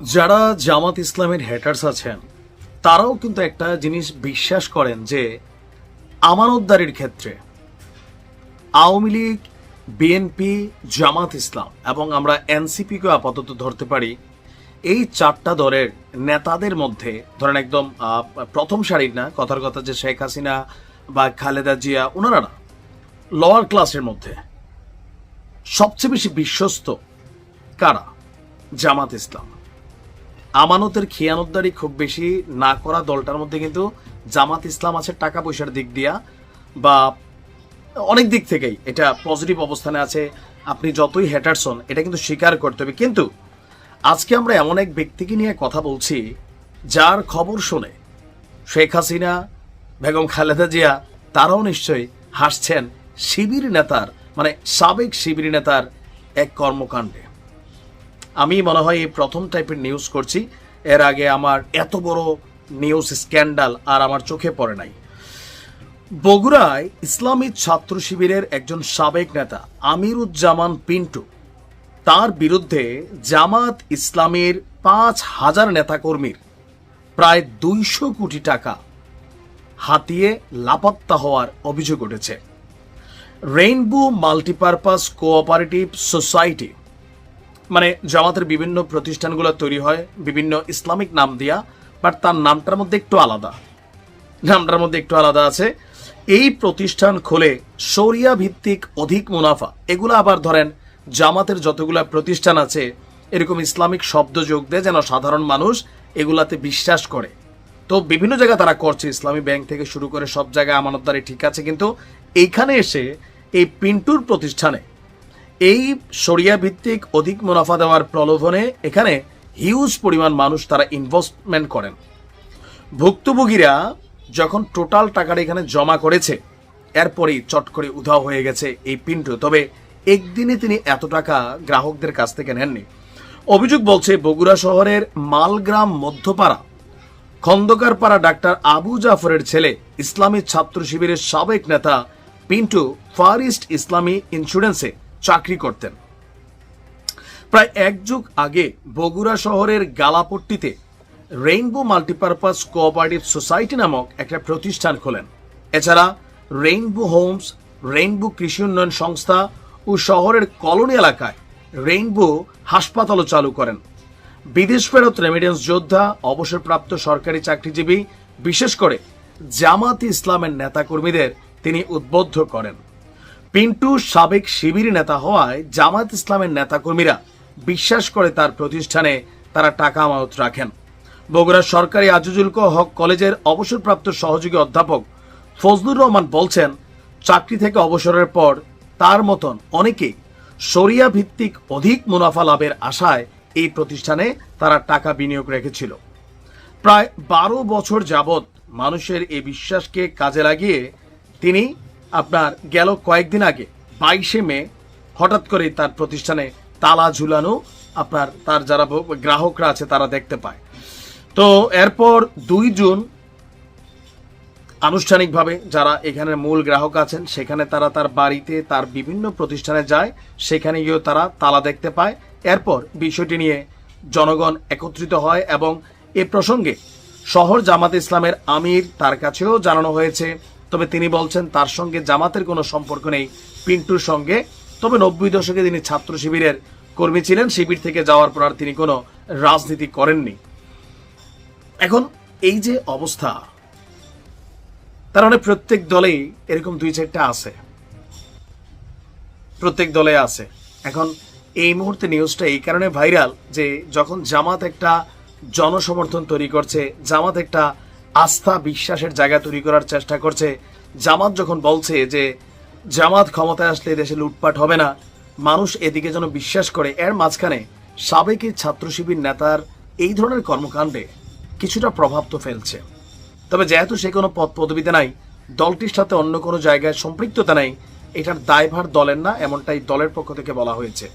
যারা জামাত ইসলামের হ্যাটার্স আছেন, তারাও কিন্তু একটা জিনিস বিশ্বাস করেন যে আমানতদারির ক্ষেত্রে আওয়ামী লীগ বিএনপি জামাত ইসলাম এবং আমরা এনসিপিকে আপাতত ধরতে পারি, এই চারটা দলের নেতাদের মধ্যে, ধরেন একদম প্রথম সারির না, কথার কথা যে শেখ হাসিনা বা খালেদা জিয়া, ওনারা না লোয়ার ক্লাসের মধ্যে সবচেয়ে বেশি বিশ্বস্ত কারা? জামাত ইসলাম। আমানতের খেয়ানতদারি খুব বেশি না করা দলটার মধ্যে কিন্তু জামাত ইসলাম আছে টাকা পয়সার দিক দিয়া বা অনেক দিক থেকেই এটা পজিটিভ অবস্থানে আছে। আপনি যতই হ্যাটার্স হন, এটা কিন্তু স্বীকার করতে হবে। কিন্তু আজকে আমরা এমন এক ব্যক্তিকে নিয়ে কথা বলছি, যার খবর শুনে শেখ হাসিনা, বেগম খালেদা জিয়া, তারাও নিশ্চয়ই হাসছেন শিবির নেতার মানে সাবেক শিবির নেতার এক কর্মকাণ্ডে। আমি মনে হয় এই প্রথম টাইপের নিউজ করছি। এর আগে আমার এত বড় নিউজ স্ক্যান্ডাল আর আমার চোখে পড়ে নাই। বগুড়ায় ইসলামী ছাত্র শিবিরের একজন সাবেক নেতা, আমিরুজ্জামান পিন্টু, তার বিরুদ্ধে জামাত ইসলামের পাঁচ হাজার নেতাকর্মীর প্রায় দুইশো কোটি টাকা হাতিয়ে লাপাত্তা হওয়ার অভিযোগ উঠেছে। রেইনবো মাল্টিপারপাস কোঅপারেটিভ সোসাইটি মানে জামাতের বিভিন্ন প্রতিষ্ঠানগুলো তৈরি হয়, বিভিন্ন ইসলামিক নাম দিয়া, বাট তার নামটার মধ্যে একটু আলাদা। নামটার মধ্যে একটু আলাদা আছে। এই প্রতিষ্ঠান খোলে শরিয়া ভিত্তিক অধিক মুনাফা। এগুলো আবার ধরেন, জামাতের যতগুলা প্রতিষ্ঠান আছে, এরকম ইসলামিক শব্দ যোগ দেয় যেন সাধারণ মানুষ এগুলাতে বিশ্বাস করে। তো বিভিন্ন জায়গায় তারা করছে, ইসলামী ব্যাংক থেকে শুরু করে সব জায়গায় আমানতদারি ঠিক আছে, কিন্তু এইখানে এসে এই পিন্টুর প্রতিষ্ঠানে এই সরিয়া ভিত্তিক অধিক মুনাফা দেওয়ার প্রলোভনে এখানে হিউজ পরিমাণ মানুষ তারা ইনভেস্টমেন্ট করেন। ভুক্তভোগীরা যখন টোটাল টাকাটা এখানে জমা করেছে, এরপরেই চট করে উধাও হয়ে গেছে এই পিন্টু। তবে একদিনে তিনি এত টাকা গ্রাহকদের কাছ থেকে নেননি। অভিযোগ বলছে, বগুড়া শহরের মালগ্রাম মধ্যপাড়া, খন্দকারপাড়া ডাক্তার আবু জাফরের ছেলে, ইসলামী ছাত্র শিবিরের সাবেক নেতা পিন্টু ফার ইস্ট ইসলামী ইন্স্যুরেন্সে চাকরি করতেন। প্রায় এক যুগ আগে বগুড়া শহরের গালাপট্টিতে রেইনবো মাল্টিপারপাস কোঅপারেটিভ সোসাইটি নামক একটা প্রতিষ্ঠান খোলেন। এছাড়া রেইনবো হোমস, রেইনবো কৃষি উন্নয়ন সংস্থা ও শহরের কলোনি এলাকায় রেইনবো হাসপাতালও চালু করেন। বিদেশ ফেরত রেমিডেন্স যোদ্ধা, অবসরপ্রাপ্ত সরকারি চাকরিজীবী, বিশেষ করে জামাত ইসলামের নেতাকর্মীদের তিনি উদ্বুদ্ধ করেন। পিন্টু সাবেক শিবির নেতা হওয়ায় জামাত ইসলামের নেতাকর্মীরা বিশ্বাস করে তার প্রতিষ্ঠানে তারা টাকা আমানত রাখেন। বগুড়ার সরকারি আজিজুল হক কলেজের অবসরপ্রাপ্ত সহযোগী অধ্যাপক ফজলুর রহমান বলছেন, চাকরি থেকে অবসরের পর তার মতন অনেকেই সরিয়া ভিত্তিক অধিক মুনাফা লাভের আশায় এই প্রতিষ্ঠানে তারা টাকা বিনিয়োগ রেখেছিল। প্রায় বারো বছর যাবৎ মানুষের এই বিশ্বাসকে কাজে লাগিয়ে তিনি আপনার গেল কয়েকদিন আগে, বাইশে মে, হঠাৎ করে তার প্রতিষ্ঠানে তালা ঝুলানো আপনার, তার যারা গ্রাহকরা আছে তারা দেখতে পায়। তো এরপর দুই জুন আনুষ্ঠানিকভাবে যারা এখানের মূল গ্রাহক আছেন, সেখানে তারা তার বাড়িতে, তার বিভিন্ন প্রতিষ্ঠানে যায়, সেখানে গিয়েও তারা তালা দেখতে পায়। এরপর বিষয়টি নিয়ে জনগণ একত্রিত হয় এবং এ প্রসঙ্গে শহর জামাত ইসলামের আমির তার কাছেও জানানো হয়েছে তবে তিনি বলছেন, তার সঙ্গে জামাতের কোনো সম্পর্ক নেই। পিন্টুর সঙ্গে। তবে নব্বই দশকে তিনি ছাত্র শিবিরের কর্মী ছিলেন। শিবির থেকে যাওয়ার পর আর তিনি কোনো রাজনীতি করেননি। এখন এই যে অবস্থা, তার মানে প্রত্যেক দলেই এরকম দুই চারটা আছে। প্রত্যেক দলে আছে। এখন এই মুহূর্তে নিউজটা এই কারণে ভাইরাল যে যখন জামাত একটা জনসমর্থন তৈরি করছে, জামাত একটা আস্থা, বিশ্বাসের জায়গা তৈরি করার চেষ্টা করছে। জামাত যখন বলছে যে জামাত ক্ষমতায় আসলে দেশে লুটপাট হবে না, মানুষ এদিকে যেন বিশ্বাস করে। এর মাঝখানে সাবেক এই ছাত্র শিবির নেতার এই ধরনের কর্মকাণ্ডে কিছুটা প্রভাব তো ফেলছে। তবে যেহেতু সে কোনো পদ পদবিতে নাই, দলটির সাথে অন্য কোনো জায়গায় সম্পৃক্ততা নাই, এটার দায়ভার দলের না, এমনটাই দলের পক্ষ থেকে বলা হয়েছে।